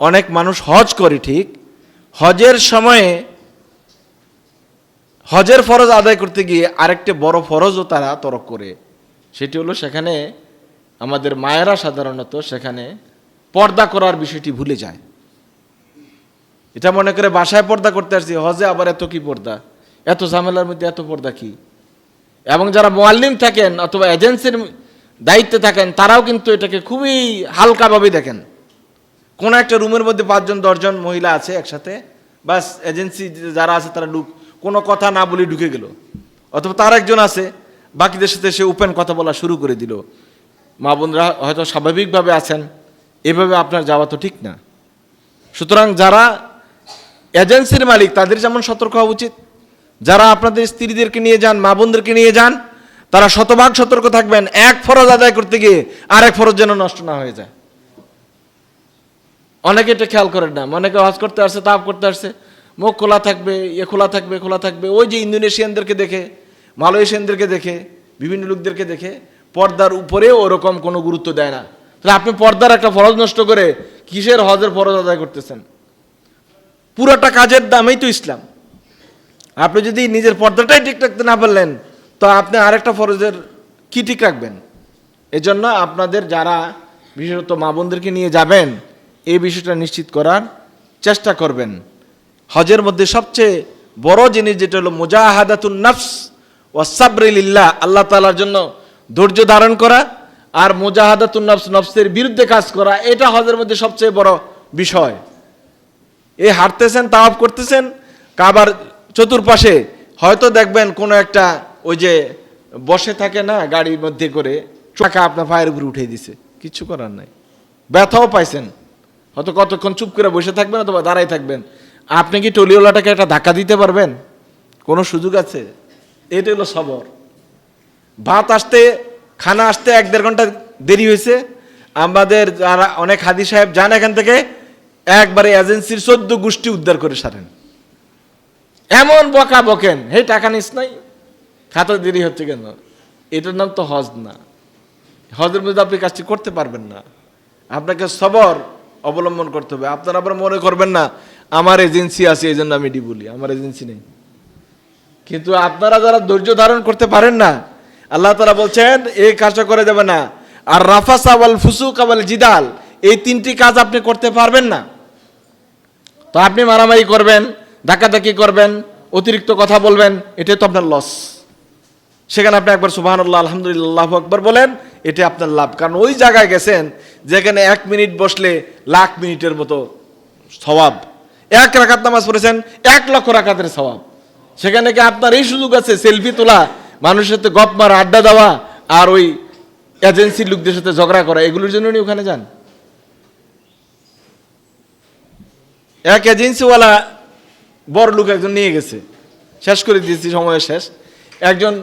অনেক মানুষ হজ করে ঠিক, হজের সময়ে হজের ফরজ আদায় করতে গিয়ে আরেকটি বড় ফরজও তারা তরক করে। সেটি হলো সেখানে আমাদের মায়েরা সাধারণত সেখানে পর্দা করার বিষয়টি ভুলে যায়। এটা মনে করে বাসায় পর্দা করতে আসছি, হজে আবার এত কি পর্দা? এত ঝামেলার মধ্যে এত পর্দা কি? এবং যারা মোয়াল্লিম থাকেন অথবা এজেন্সির দায়িত্বে থাকেন, তারাও কিন্তু এটাকে খুবই হালকাভাবে দেখেন। কোনো একটা রুমের মধ্যে পাঁচজন, দশজন মহিলা আছে একসাথে, বাস এজেন্সি যারা আছে তারা ঢুক, কোনো কথা না বলে ঢুকে গেল। অথবা তার একজন আছে, বাকিদের সাথে সে ওপেন কথা বলা শুরু করে দিল। মা বোনরা হয়তো স্বাভাবিকভাবে আছেন, এভাবে আপনার যাওয়া তো ঠিক না। সুতরাং যারা এজেন্সির মালিক, তাদের যেমন সতর্ক হওয়া উচিত। যারা আপনাদের স্ত্রীদেরকে নিয়ে যান, মা বোনদেরকে নিয়ে যান, তারা শতভাগ সতর্ক থাকবেন। এক ফরজ আদায় করতে গিয়ে আরেক ফরজ যেন নষ্ট না হয়ে যায়। অনেকে এটা খেয়াল করেন না। অনেকে হজ করতে আসছে তাপ করতে আসছে। মুখ খোলা থাকবে এ খোলা থাকবে খোলা থাকবে। ওই যে ইন্দোনেশিয়ানদেরকে দেখে, মালয়েশিয়ানদেরকে দেখে, বিভিন্ন লোকদেরকে দেখে, পর্দার উপরে ওরকম কোনো গুরুত্ব দেয় না। তাহলে আপনি পর্দার একটা ফরজ নষ্ট করে কিসের হজের ফরজ আদায় করতেছেন? পুরোটা কাজের দামেই তো ইসলাম। আপনি যদি নিজের পর্দাটাই ঠিক রাখতে না পারলেন, তো আপনি আরেকটা ফরজের কি ঠিক রাখবেন? এজন্য আপনাদের যারা, বিশেষত মা বোনদেরকে নিয়ে যাবেন এই বিষয়টা নিশ্চিত করার চেষ্টা করবেন। হজের মধ্যে সবচেয়ে বড় জিনিস যেটা হলো মুজাহাদাতুন নফস ও সাবরিল্লাহ আল্লাহ তালার জন্য ধৈর্য ধারণ করা আর মুজাহাদাতুন নফস নফসের বিরুদ্ধে কাজ করা, এটা হজের মধ্যে সবচেয়ে বড় বিষয়। এই হাঁটতেছেন তাওয়াফ করতেছেন, কাবার চতুর্পাশে হয়তো দেখবেন কোনো একটা ওই যে বসে থাকে না গাড়ির মধ্যে করে টাকা আপনার পায়ের উপরে উঠে দিছে কিচ্ছু করার নাই। ব্যথাও পাইছেন। হয়তো কতক্ষণ চুপ করে বসে থাকবেন অথবা দাঁড়াই থাকবেন। আপনি কি টলিওয়ালাটাকে একটা ধাক্কা দিতে পারবেন? কোনো সুযোগ আছে? এটা হলো সবর। ভাত আসতে, খানা আসতে এক দেড় ঘণ্টা দেরি হয়েছে। আমাদের যারা অনেক হাদি সাহেব যান এখান থেকে, একবারে এজেন্সির চোদ্দ গোষ্ঠী উদ্ধার করে সারেন। এমন বকা বকেন, হে, টাকা নিস নাই? খাতা দেরি হচ্ছে কেন? এটার নাম তো হজ না। হজের মধ্যে আপনি কাজটি করতে পারবেন না। আপনাকে সবর অবলম্বন করতে হবে। আপনারা আবার মনে করবেন না, আমার এজেন্সি আছে, এই জন্য আমি এটি বলি, আমার এজেন্সি নেই। কিন্তু আপনারা যারা ধৈর্য ধারণ করতে পারেন না, আল্লাহ তারা বলছেন এই কাজটা করে যাবে না। আর রাফাস আওয়াল ফুসুক আওয়াল জিদাল, এই তিনটি কাজ আপনি করতে পারবেন না। তো আপনি মারামারি করবেন, ধাক্কাধাক্কি করবেন, অতিরিক্ত কথা বলবেন, এটাই তো আপনার লস সেখানে আপনি একবার সুবাহ আলহামদুলিল্লাহ আকবর বলেন, এটা আপনার লাভ। কারণ ওই জায়গায় গেছেন, যেখানে এক মিনিট বসলে লাখ মিনিটের মতো স্বভাব এক রাখাত নামাজ পড়েছেন, এক লক্ষ রাখাতের স্বভাব সেখানে কি আপনার এই সুযোগ আছে, সেলফি তোলা, মানুষের সাথে গপ মারা, আড্ডা দেওয়া, আর ওই এজেন্সির লোকদের সাথে ঝগড়া করা, এগুলোর জন্য ওখানে যান। এক এজেন্সিওয়ালা বড় লোক একজন নিয়ে গেছে। শেষ করে দিয়েছি, সময় শেষ। একজন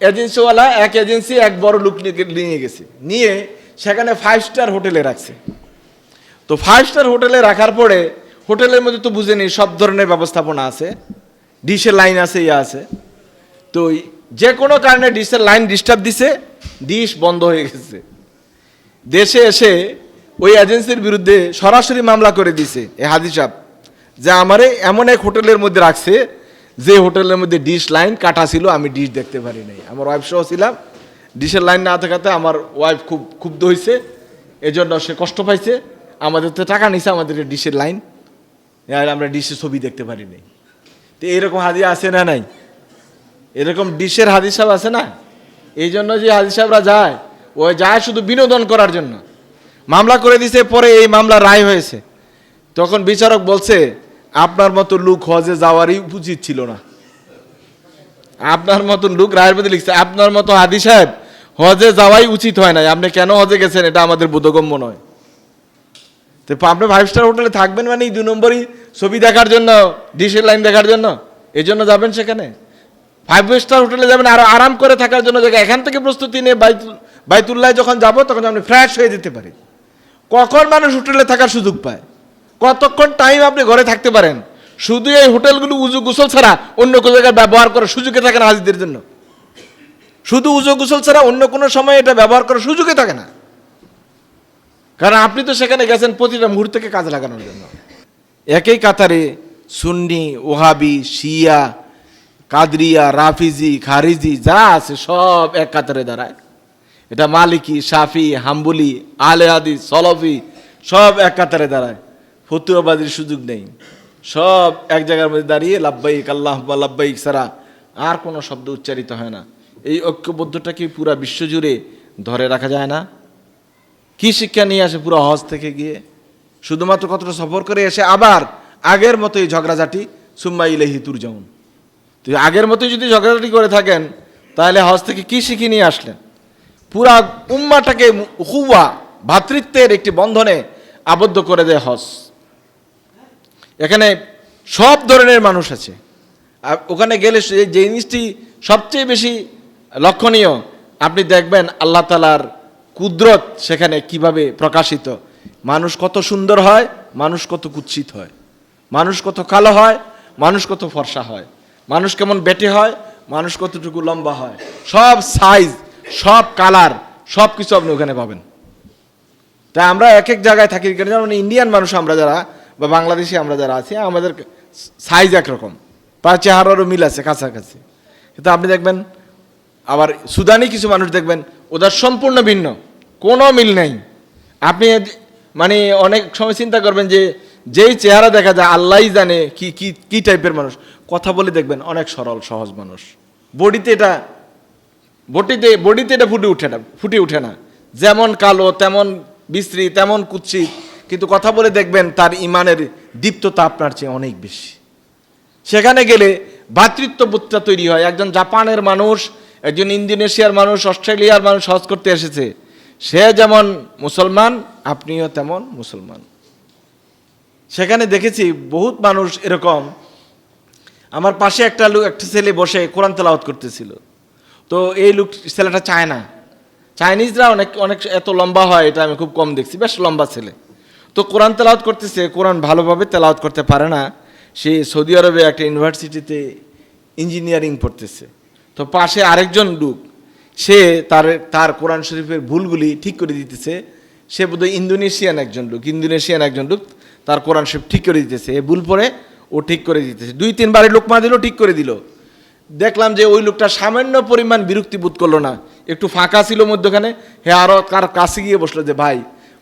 এজেন্সিওয়ালা, এক এজেন্সি, এক বড় লোক নিয়ে- গেছে। নিয়ে সেখানে ফাইভ স্টার হোটেলে রাখছে। তো ফাইভ স্টার হোটেলে রাখার পরে হোটেলের মধ্যে তো বুঝেনি সব ধরনের ব্যবস্থাপনা আছে। ডিশের লাইন আছে ইয়ে আছে। তো যে কোনো কারণে ডিশের লাইন ডিস্টার্ব দিছে ডিশ বন্ধ হয়ে গেছে। দেশে এসে ওই এজেন্সির বিরুদ্ধে সরাসরি মামলা করে দিছে, এ হাদি সাহেব। যে আমারে এমন এক হোটেলের মধ্যে রাখছে যে হোটেলের মধ্যে ডিশ লাইন কাটা ছিল, আমি ডিশ দেখতে পারি নাই। আমার ওয়াইফ সহ ছিলাম। ডিশের লাইন না থাকাতে আমার ওয়াইফ খুব ক্ষুব্ধ হয়েছে এজন্য সে কষ্ট পাইছে। আমাদের তো টাকা নিছে, আমাদের ডিশের লাইন আমরা ডিশের ছবি দেখতে পারি নাই। তো এরকম হাদিয়া আছে না নাই? এরকম ডিশের হাদিস সাহেব আছে না? এই জন্য যে হাদিস সাহেবরা যায়, ও যায় শুধু বিনোদন করার জন্য। মামলা করে দিছে, পরে এই মামলা রায় হয়েছে। তখন বিচারক বলছে আপনার মতো লোক হজে যাওয়ারই উচিত ছিল না। আপনার মতো লোক রায়ের মধ্যে লিখছে, আপনার মতো হাদি সাহেব হজে যাওয়াই উচিত হয় না আপনি কেন হজে গেছেন? এটা আমাদের বোধগম্য নয়। তো আপনি ফাইভ স্টার হোটেলে থাকবেন মানে দুই নম্বরই ছবি দেখার জন্য, ডিশের লাইন দেখার জন্য? এই জন্য যাবেন সেখানে? ফাইভ স্টার হোটেলে যাবেন, আর আরাম করে থাকার জন্য জায়গা। এখান থেকে প্রস্তুতি নিয়ে বাইতুল বাইতুল্লাহ যখন যাব, তখন আপনি ফ্রেশ হয়ে যেতে পারি কখন মানুষ হোটেলে থাকার সুযোগ পায়? কতক্ষণ টাইম আপনি ঘরে থাকতে পারেন? শুধু এই হোটেলগুলো উজু গোসল ছাড়া অন্য কোনো জায়গায় ব্যবহার করার সুযোগে থাকে না হাজিদের জন্য। শুধু উজু গুসল ছাড়া অন্য কোনো সময় এটা ব্যবহার করার সুযোগে থাকে না। কারণ আপনি তো সেখানে গেছেন প্রতিটা মুহূর্তকে কাজে লাগানোর জন্য। একই কাতারে সুন্নি, ওহাবি, শিয়া, কাদরিয়া, রাফিজি, খারিজি, যা আছে সব এক কাতারে দাঁড়ায়। এটা মালিকি সাফি হাম্বুলি, আলে হাদিস, সলফি সব এক কাতারে দাঁড়ায়। ফতুয়াবাদির সুযোগ নেই। সব এক জায়গার মধ্যে দাঁড়িয়ে লাব্বাইক আল্লাহ বা লাব্বাইক সারা আর কোনো শব্দ উচ্চারিত হয় না। এই ঐক্যবদ্ধটা কি পুরা বিশ্বজুড়ে ধরে রাখা যায় না। কি শিক্ষা নিয়ে আসে পুরো হজ থেকে গিয়ে? শুধুমাত্র কতটা সফর করে এসে আবার আগের মতোই ঝগড়াঝাটি, সুম্মা ইলেহি তুরজাউন। তো আগের মতোই যদি ঝগড়াঝাটি করে থাকেন, তাহলে হজ থেকে কি শিখে নিয়ে আসলেন? পুরা উম্মাটাকে হুয়া ভ্রাতৃত্বের একটি বন্ধনে আবদ্ধ করে দেয় হজ। এখানে সব ধরনের মানুষ আছে। আর ওখানে গেলে যে জিনিসটি সবচেয়ে বেশি লক্ষণীয়, আপনি দেখবেন আল্লাহ তালার কুদরত সেখানে কীভাবে প্রকাশিত। মানুষ কত সুন্দর হয়, মানুষ কত কুৎসিত হয়। মানুষ কত কালো হয়, মানুষ কত ফর্সা হয়। মানুষ কেমন বেটে হয়, মানুষ কতটুকু লম্বা হয়। সব সাইজ সব কালার সব কিছু আপনি ওখানে পাবেন। তাই আমরা এক এক জায়গায় থাকি যেমন ইন্ডিয়ান মানুষ আমরা যারা বা বাংলাদেশি আমরা যারা আছি, আমাদের সাইজ একরকম। প্রায় চেহারারও মিল আছে, কাছাকাছি। কিন্তু আপনি দেখবেন, আবার সুদানি কিছু মানুষ দেখবেন, ওদের সম্পূর্ণ ভিন্ন। কোনো মিল নেই। আপনি মানে অনেক সময় চিন্তা করবেন যে, যেই চেহারা দেখা যায়, আল্লাহই জানে কি কি কি টাইপের মানুষ। কথা বলে দেখবেন, অনেক সরল, সহজ মানুষ। বডিতে এটা বটিতে বডিতে এটা ফুটে উঠে না, ফুটে উঠে না। যেমন কালো, তেমন বিশ্রী, তেমন কুৎসিত। কিন্তু কথা বলে দেখবেন তার ইমানের দীপ্ততা আপনার চেয়ে অনেক বেশি। সেখানে গেলে ভ্রাতৃত্ববোধটা তৈরি হয়। একজন জাপানের মানুষ, একজন ইন্দোনেশিয়ার মানুষ, অস্ট্রেলিয়ার মানুষ হজ করতে এসেছে। সে যেমন মুসলমান, আপনিও তেমন মুসলমান। সেখানে দেখেছি বহুত মানুষ এরকম। আমার পাশে একটা লোক, একটা ছেলে বসে কোরআন তেলাওয়াত করতেছিল। তো এই লোক, ছেলেটা চায় না চাইনিজরা অনেক অনেক, এত লম্বা হয়, এটা আমি খুব কম দেখছি। বেশ লম্বা ছেলে। তো কোরআন তেলাওয়াত করতেছে, কোরআন ভালোভাবে তেলাওয়াত করতে পারে না। সে সৌদি আরবে একটা ইউনিভার্সিটিতে ইঞ্জিনিয়ারিং পড়তেছে। তো পাশে আরেকজন লোক, সে তার তার কোরআন শরীফের ভুলগুলি ঠিক করে দিতেছে। সে বোধহয় ইন্দোনেশিয়ান একজন লোক, ইন্দোনেশিয়ান একজন লোক তার কোরআন শরীফ ঠিক করে দিতেছে। এ ভুল পরে ও ঠিক করে দিতেছে। দুই তিনবারে লোকমা দিল ঠিক করে দিল। দেখলাম যে ওই লোকটা সামান্য পরিমাণ বিরক্তি বোধ করল না। একটু ফাঁকা ছিল মধ্যখানে। হে আরও কার কাছে গিয়ে বসল যে, ভাই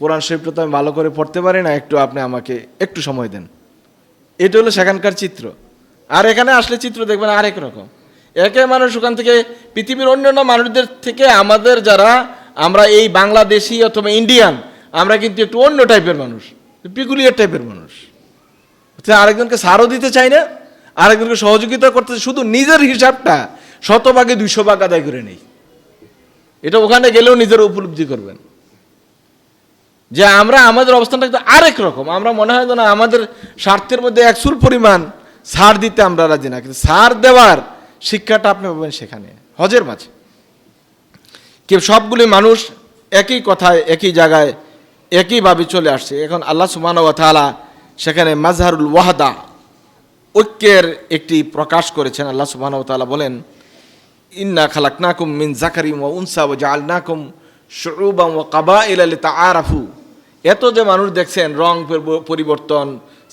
কোরআন শরীফটা তো আমি ভালো করে পড়তে পারি না, একটু আপনি আমাকে একটু সময় দেন। এটা হলো সেখানকার চিত্র। আর এখানে আসলে চিত্র দেখবেন আরেক রকম। একে মানুষ ওখান থেকে, পৃথিবীর অন্যান্য মানুষদের থেকে আমাদের যারা, আমরা এই বাংলাদেশি অথবা ইন্ডিয়ান, আমরা কিন্তু একটু অন্য টাইপের মানুষ পিকুলিয়ার টাইপের মানুষ। আরেকজনকে সারও দিতে চাই না, আরেকজনকে সহযোগিতা করতে শুধু নিজের হিসাবটা শতভাগে দুইশো ভাগ আদায় করে নেই। এটা ওখানে গেলেও নিজের উপলব্ধি করবেন। যে আমরা আমাদের অবস্থানটা কিন্তু আরেক রকম। আমরা মনে হয় না আমাদের স্বার্থের মধ্যে একসুর পরিমাণ সার দিতে আমরা রাজি না, কিন্তু সার দেওয়ার শিক্ষাটা আপনি পাবেন সেখানে। হজের মাঝে। কে সবগুলি মানুষ একই কথায়, একই জায়গায়, একইভাবে চলে আসছে। এখন আল্লাহ সুমান তাআলা সেখানে মাজহারুল ওয়াহাদা, ঐক্যের একটি প্রকাশ করেছেন। আল্লাহ সুবহান তাআলা বলেন, ইন্না খালাকনাকুম মিন জাকারিম ওয়া উনসা ওয়া জাআলনাকুম শুউবাম ওয়া তা লিতাআরাফু। এত যে মানুষ দেখছেন, রং পরিবর্তন,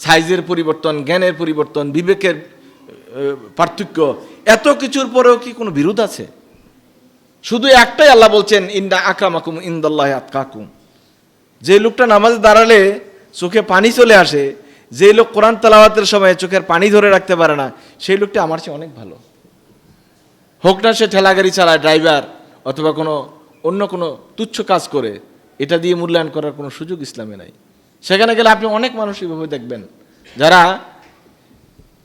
সাইজের পরিবর্তন, জ্ঞানের পরিবর্তন, বিবেকের পার্থক্য, এত কিছুর পরেও কি কোনো বিরোধ আছে? শুধু একটাই আল্লাহ বলছেন, ইন্না আকামাকুম ইন্দাল্লাহ আতকাকুম। যে লোকটা নামাজে দাঁড়ালে চোখে পানি চলে আসে, যে লোক কোরআন তালাওয়াতের সময় চোখের পানি ধরে রাখতে পারে না, সেই লোকটা আমার চেয়ে অনেক ভালো। হোক না সে ঠেলাগাড়ি চালায়, ড্রাইভার অথবা কোনো অন্য কোনো তুচ্ছ কাজ করে এটা দিয়ে মূল্যায়ন করার কোনো সুযোগ ইসলামে নাই। সেখানে গেলে আপনি অনেক মানুষ এভাবে দেখবেন, যারা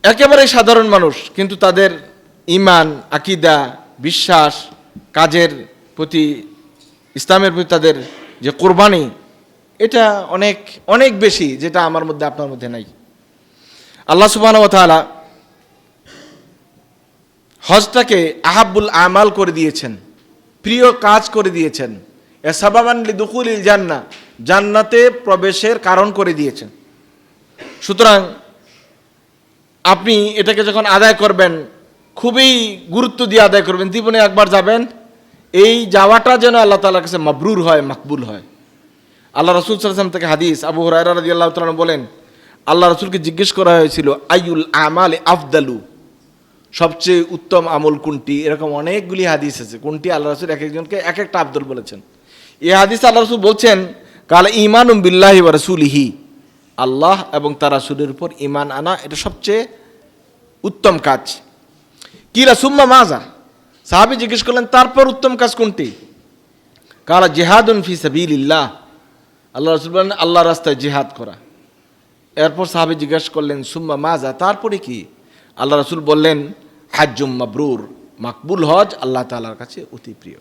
একেবারে সাধারণ মানুষ, কিন্তু তাদের ইমান, আকিদা, বিশ্বাস, কাজের প্রতি, ইসলামের প্রতি তাদের যে কোরবানি, এটা অনেক অনেক বেশি যেটা আমার মধ্যে, আপনার মধ্যে নাই। আল্লাহ সুবাহ তাআলা হজটাকে আহাব্বুল আমাল করে দিয়েছেন, প্রিয় কাজ করে দিয়েছেন। এ সাবাবান দুকুল জান্না জান্নাতে প্রবেশের কারণ করে দিয়েছেন। সুতরাং আপনি এটাকে যখন আদায় করবেন, খুবই গুরুত্ব দিয়ে আদায় করবেন, জীবনে একবার যাবেন, এই যাওয়াটা যেন আল্লাহ তালার কাছে মাবরুর হয়, মাকবুল হয়। আল্লাহ রসুল সাল্লাম থেকে হাদিস, আবু হরাইরা রাজি আল্লাহ তালন বলেন, আল্লাহ রসুলকে জিজ্ঞেস করা হয়েছিল আইউল আমাল আফদালু? সবচেয়ে উত্তম আমল কোনটি? এরকম অনেকগুলি হাদিস আছে। কোনটি? আল্লাহ রসুল এক একজনকে এক একটা আব্দুল বলেছেন। এই হাদিস আল্লাহ রসুল বলছেন, কাল ইমান বিল্লাহি বা রসুলিহি। আল্লাহ এবং তার রাসুলের উপর ইমান আনা, এটা সবচেয়ে উত্তম কাজ। কিরা সুম্মা মাজা সাহাবি জিজ্ঞেস করলেন, তারপর উত্তম কাজ কোনটি? কালা জেহাদুন ফি সাবিলিল্লাহ। আল্লাহ রসুল বলেন আল্লাহ রাস্তায় জেহাদ করা। এরপর সাহাবি জিজ্ঞেস করলেন, সুম্মা মাজা তারপরে কি? আল্লাহ রসুল বললেন, হাজ্জুম মাবরুর। মাকবুল হজ আল্লাহ তাআলার কাছে অতি প্রিয়।